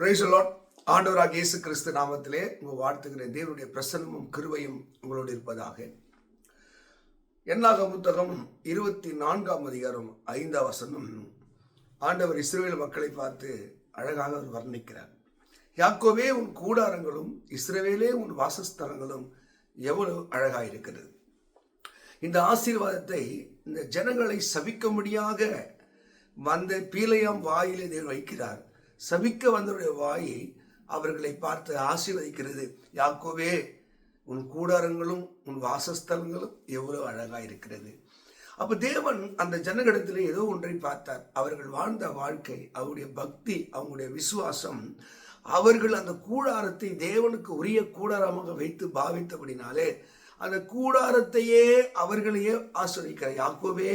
பிரைசலாட் ஆண்டவராக இயேசு கிறிஸ்து நாமத்திலே உங்கள் வாழ்த்துகிற தேவனுடைய பிரசன்னமும் கிருவையும் உங்களோடு இருப்பதாக. என்னாக புத்தகம் இருபத்தி நான்காம் அதிகாரம் ஐந்தாம் வசனம். ஆண்டவர் இஸ்ரேல் மக்களை பார்த்து அழகாக அவர் வர்ணிக்கிறார். யாக்கோவே உன் கூடாரங்களும் இஸ்ரேவேலே உன் வாசஸ்தலங்களும் எவ்வளவு அழகாக இருக்கிறது. இந்த ஆசீர்வாதத்தை இந்த ஜனங்களை சபிக்கும்படியாக வந்த பீலையாம் வாயிலே தேவன் வைக்கிறார். சபிக்க வந்தவருடைய வாயை அவர்களை பார்த்து ஆசீர்வதிக்கிறது. யாக்கோவே உன் கூடாரங்களும் உன் வாசஸ்தலங்களும் எவ்வளவு அழகாக இருக்கிறது. அப்ப தேவன் அந்த ஜனகடத்தில் ஏதோ ஒன்றை பார்த்தார். அவர்கள் வாழ்ந்த வாழ்க்கை அவருடைய பக்தி அவங்களுடைய விசுவாசம் அவர்கள் அந்த கூடாரத்தை தேவனுக்கு உரிய கூடாரமாக வைத்து பாவித்தபடினாலே அந்த கூடாரத்தையே அவர்களையே ஆசிரியக்கிறார் யாக்கோவே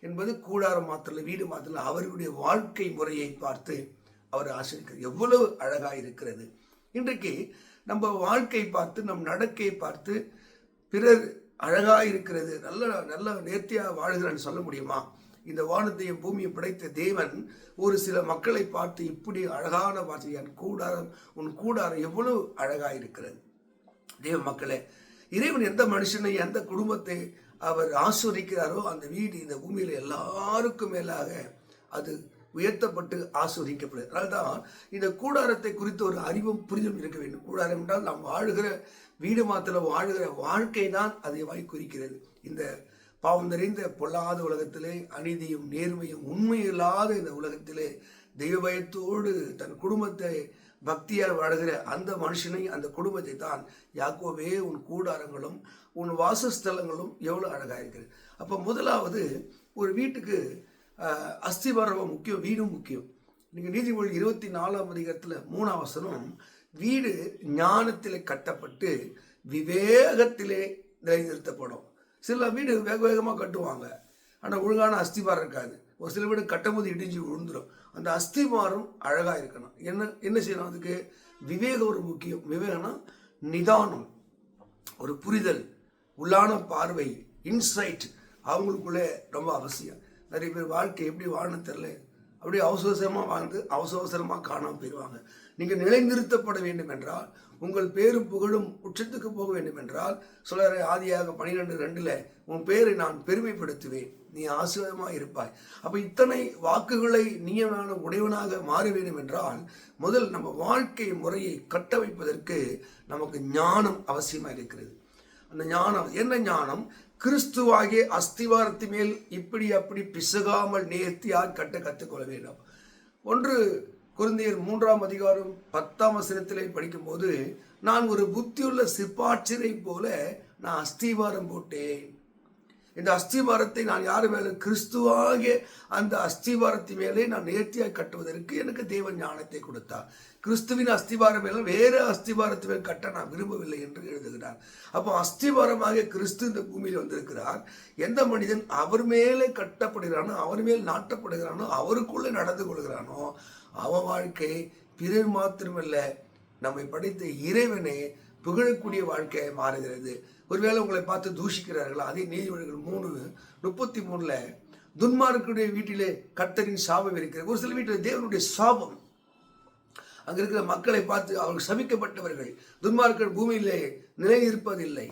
என்பது கூடாரம் மாத்திரம் வீடு மாத்திரம் அவர்களுடைய வாழ்க்கை முறையை பார்த்து அவர் ஆசிரியர் எவ்வளவு அழகாக இருக்கிறது. இன்றைக்கு நம்ம வாழ்க்கை பார்த்து நம் நடக்கையை பார்த்து பிறர் அழகாக இருக்கிறது நல்ல நல்ல நேர்த்தியாக வாழ்கிறான்னு சொல்ல முடியுமா? இந்த வானத்தையும் பூமியை படைத்த தேவன் ஒரு சில மக்களை பார்த்து இப்படி அழகான வார்த்தை என் கூடாரம் உன் கூடாரம் எவ்வளவு அழகாக இருக்கிறது. தேவ மக்களே இறைவன் எந்த மனுஷனை எந்த குடும்பத்தை அவர் ஆஸ்வதிக்கிறாரோ அந்த வீடு இந்த பூமியில் எல்லாருக்கும் மேலாக அது உயர்த்தப்பட்டு ஆஸ்வதிக்கப்படுது அதனால்தான் இந்த கூடாரத்தை குறித்த ஒரு அறிவும் புரிதலும் இருக்க வேண்டும். கூடாரம் என்றால் நாம் வாழுகிற வீடு மாத்திர வாழுகிற வாழ்க்கை தான் அதை வாய் குறிக்கிறது இந்த பாவம் நிறைந்த பொல்லாத உலகத்திலே அநீதியும் நேர்மையும் உண்மையில்லாத இந்த உலகத்திலே தெய்வ பயத்தோடு தன் குடும்பத்தை பக்தியால் வாழ்கிற அந்த மனுஷனை அந்த குடும்பத்தை தான் யாக்கோவே உன் கூடாரங்களும் உன் வாசஸ்தலங்களும் எவ்வளோ அழகாக இருக்கிறது. அப்போ முதலாவது ஒரு வீட்டுக்கு அஸ்திபர்வம் முக்கியம் வீடும் முக்கியம். நீங்கள் நீதிமொழி இருபத்தி நாலாம் அதிகாரத்தில் மூணாவசனம் வீடு ஞானத்தில் கட்டப்பட்டு விவேகத்திலே நிலைநிறுத்தப்படும். சில வீடு வேக வேகமாக கட்டுவாங்க. ஆனால் ஒழுங்கான அஸ்திபாரம் இருக்காது. ஒரு சில வீடு கட்டும்போது இடிஞ்சு விழுந்துடும் அந்த அஸ்திபாரம் அழகாக இருக்கணும். என்ன என்ன செய்யணும் அதுக்கு? விவேகம் ஒரு முக்கியம். விவேகம்னா நிதானம் ஒரு புரிதல் உள்ளான பார்வை இன்சைட் அவங்களுக்குள்ளே ரொம்ப அவசியம். நிறைய பேர் வாழ்க்கை எப்படி வாழணும் தெரில அப்படியே அவசரமாக வாழ்ந்து அவசர அவசரமாக காணாமல் போயிடுவாங்க நீங்கள் நிலைநிறுத்தப்பட வேண்டும் என்றால் உங்கள் பேரும் புகழும் உச்சத்துக்கு போக வேண்டும் என்றால் சொல்கிற ஆதியாக பனிரெண்டு ரெண்டில் உன் பேரை நான் பெருமைப்படுத்துவேன். நீ ஆசீர்வாதமாக இருப்பாய். அப்போ இத்தனை வாக்குகளை நீயனான உடையவனாக மாற வேண்டும் என்றால் முதல் நம்ம வாழ்க்கை முறையை கட்டமைப்பதற்கு நமக்கு ஞானம் அவசியமாக இருக்கிறது. அந்த ஞானம் என்ன ஞானம்? கிறிஸ்துவாகிய அஸ்திவாரத்து மேல் இப்படி அப்படி பிசகாமல் நேர்த்தியாக கட்ட கற்றுக்கொள்ள வேண்டும். ஒன்று குருந்தியர் மூன்றாம் அதிகாரம் பத்தாம் வசனத்திலே படிக்கும்போது நான் ஒரு புத்தியுள்ள சிப்பாட்சியரை போல நான் அஸ்திவாரம் போட்டேன். இந்த அஸ்திவாரத்தை நான் யார் மேலே கிறிஸ்துவாகிய அந்த அஸ்திவாரத்தின் மேலே நான் நேர்த்தியாக கட்டுவதற்கு எனக்கு தேவன் ஞானத்தை கொடுத்தார். கிறிஸ்துவின் அஸ்திவாரம் மேலே வேறு அஸ்திபாரத்து மேல் கட்ட நான் விரும்பவில்லை என்று எழுதுகிறார். அப்போ அஸ்திவாரமாக கிறிஸ்து இந்த பூமியில் வந்திருக்கிறார். எந்த மனிதன் அவர் மேலே கட்டப்படுகிறானோ அவர் மேல் நாட்டப்படுகிறானோ அவருக்குள்ளே நடந்து கொள்கிறானோ அவன் வாழ்க்கை பிறர் மாத்திரமல்ல நம்மை படைத்த இறைவனே புகழக்கூடிய வாழ்க்கையாக மாறுகிறது. ஒருவேளை உங்களை பார்த்து தூஷிக்கிறார்களா? அதே நீதிமன்றங்கள் மூணு முப்பத்தி மூணுல துன்மார்க்குடைய வீட்டிலே கர்த்தரின் சாபம் இருக்கிறது. ஒரு சில வீட்டில் தேவனுடைய சாபம். அங்க இருக்கிற மக்களை பார்த்து அவர்கள் சபிக்கப்பட்டவர்கள். துன்மார்க்கள் பூமியிலே நிலைநிற்பதில்லை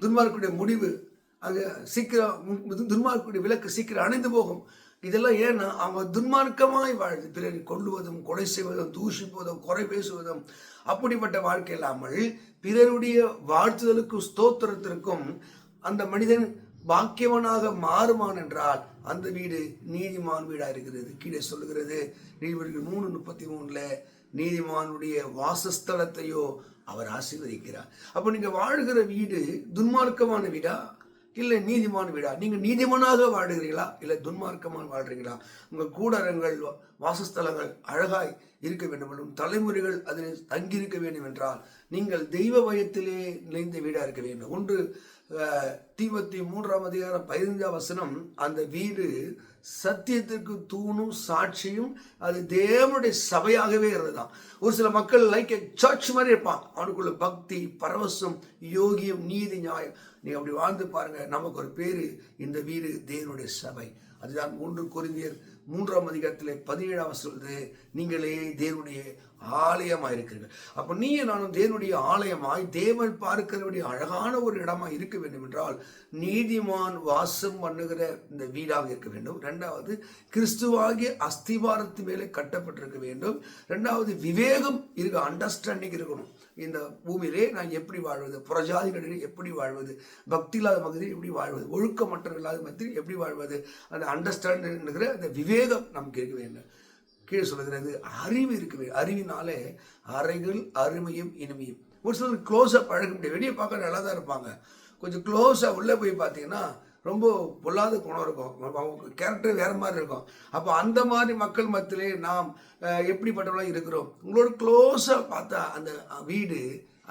துன்மார்க்குடைய முடிவு அங்க சீக்கிரம் துன்மார்க்குடைய விளக்கு சீக்கிரம் அணைந்து போகும். இதெல்லாம் ஏன்னா அவங்க துன்மார்க்கமாய் வாழ்ந்து பிறரை கொள்ளுவதும் கொலை செய்வதும் தூஷிப்பதும் குறை பேசுவதும் அப்படிப்பட்ட வாழ்க்கை இல்லாமல் பிறருடைய வாழ்த்துதலுக்கும் ஸ்தோத்திரத்திற்கும் அந்த மனிதன் பாக்கியவனாக மாறுமான் என்றால் அந்த வீடு நீதிமான் வீடா இருக்கிறது. கீழே சொல்லுகிறது நீதிபதிகள் மூணு முப்பத்தி மூணுல நீதிமானுடைய வாசஸ்தலத்தையோ அவர் ஆசீர்வதிக்கிறார். அப்போ நீங்கள் வாழ்கிற வீடு துன்மார்க்கமான வீடா? இல்லை நீதிமான வீடா. நீங்கள் நீதிமானாக வாழுகிறீங்களா இல்லை துன்மார்க்கமாக வாழ்றீங்களா உங்கள் கூடாரங்கள் வா- வாசஸ்தலங்கள் அழகாய் இருக்க வேண்டும். என்றும் தலைமுறைகள் அதில் தங்கியிருக்க வேண்டும் என்றால் நீங்கள் தெய்வ பயத்திலே நிலைந்த வீடாக இருக்க வேண்டும். ஒன்று தீபத்தி மூன்றாம் அதிகாரம் பதினஞ்சாம் வசனம் அந்த வீடு சத்தியத்திற்கு தூணும் சாட்சியும் அது தேவனுடைய சபையாகவே இருந்ததாம். ஒரு சில மக்கள் லைக் சர்ச் மாதிரி இருப்பான் அவனுக்குள்ள பக்தி பரவசம் யோகியம் நீதி நியாயம். நீ அப்படி வாழ்ந்து பாருங்க நமக்கு ஒரு பேரு இந்த வீடு தேவனுடைய சபை. அதுதான் ஒன்று கொரிந்தியர் மூன்றாம் அதிகாரத்திலே பதினேழாம் சொல்றது நீங்களே தேவனுடைய ஆலயமாக இருக்கிறீர்கள் அப்போ நீ நானும் தேவனுடைய ஆலயமாய் தேவன் பார்க்கிறவருடைய அழகான ஒரு இடமாக இருக்க வேண்டும் என்றால் நீதிமான் வாசம் பண்ணுகிற இந்த வீடாக இருக்க வேண்டும். ரெண்டாவது கிறிஸ்துவாகிய அஸ்திவாரத்து மேலே கட்டப்பட்டிருக்க வேண்டும். ரெண்டாவது விவேகம் இருக்க அண்டர்ஸ்டாண்டிங் இருக்கணும். இந்த பூமியிலே நான் எப்படி வாழ்வது? புறஜாதிகளில் எப்படி வாழ்வது? பக்தி இல்லாத மகதியில் எப்படி வாழ்வது? ஒழுக்கமற்ற இல்லாத மத்தியில் எப்படி வாழ்வது? அந்த அண்டர்ஸ்டாண்டிங் அந்த விவேகம் நமக்கு இருக்க வேண்டும். கீழே சொல்லுகிறது அறிவு இருக்குது. அறிவினாலே அறைகள் அருமையும் இனிமையும். ஒரு சிலர் க்ளோஸாக பழக முடியாது. வெளியே பார்க்க நல்லா தான் இருப்பாங்க. கொஞ்சம் க்ளோஸாக உள்ளே போய் பார்த்தீங்கன்னா ரொம்ப பொல்லாத குணம் இருக்கும். அவங்க கேரக்டர் வேறு மாதிரி இருக்கும். அப்போ அந்த மாதிரி மக்கள் மத்தியிலே நாம் எப்படிப்பட்டவங்களாம் எப்படிப்பட்டவர்களாக இருக்கிறோம்? உங்களோட க்ளோஸாக பார்த்தா அந்த வீடு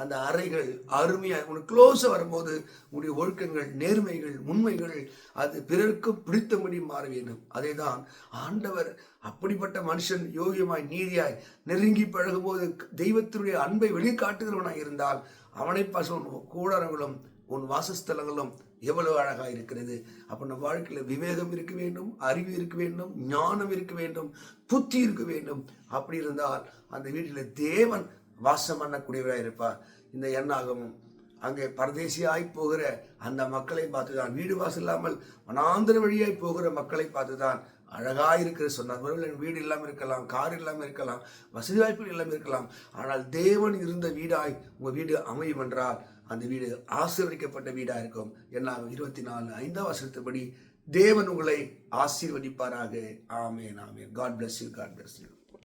அந்த அறைகள் அருமையாக உனக்கு க்ளோஸாக வரும்போது உன்னுடைய ஒழுக்கங்கள் நேர்மைகள் உண்மைகள் அது பிறருக்கு பிடித்தபடி மாற வேண்டும். அதே தான் ஆண்டவர் அப்படிப்பட்ட மனுஷன் யோகியமாய் நீதியாய் நெருங்கி பழகும்போது தெய்வத்தினுடைய அன்பை வெளிக்காட்டுகிறவனாய் இருந்தால் அவனை பசும் கூடாரங்களும் உன் வாசஸ்தலங்களும் எவ்வளவு அழகாக இருக்கிறது. அப்போ நம்ம வாழ்க்கையில் விவேகம் இருக்க வேண்டும் அறிவு இருக்க வேண்டும் ஞானம் இருக்க வேண்டும் புத்தி இருக்க வேண்டும். அப்படி இருந்தால் அந்த வீட்டில் தேவன் வாசம் பண்ணக்கூடியவராக இருப்பார் இந்த எண்ணாகமும் அங்கே பரதேசியாய் போகிற அந்த மக்களை பார்த்து தான் வீடு வாசல் இல்லாமல் வனாந்திர வழியாய் போகிற மக்களை பார்த்து தான் அழகாக இருக்கிற சொன்னார் ஒருவேளை வீடு இல்லாமல் இருக்கலாம் கார் இல்லாமல் இருக்கலாம் வசதி வாய்ப்புகள் இல்லாமல் இருக்கலாம். ஆனால் தேவன் இருந்த வீடாய் உங்கள் வீடு அமையும் என்றால் அந்த வீடு ஆசீர்வதிக்கப்பட்ட வீடாக இருக்கும். என்னாகும்? இருபத்தி நாலு ஐந்தாம் வருஷத்துபடி தேவன் உங்களை ஆசீர்வதிப்பாராக. ஆமேன் ஆமேன். God bless you God bless you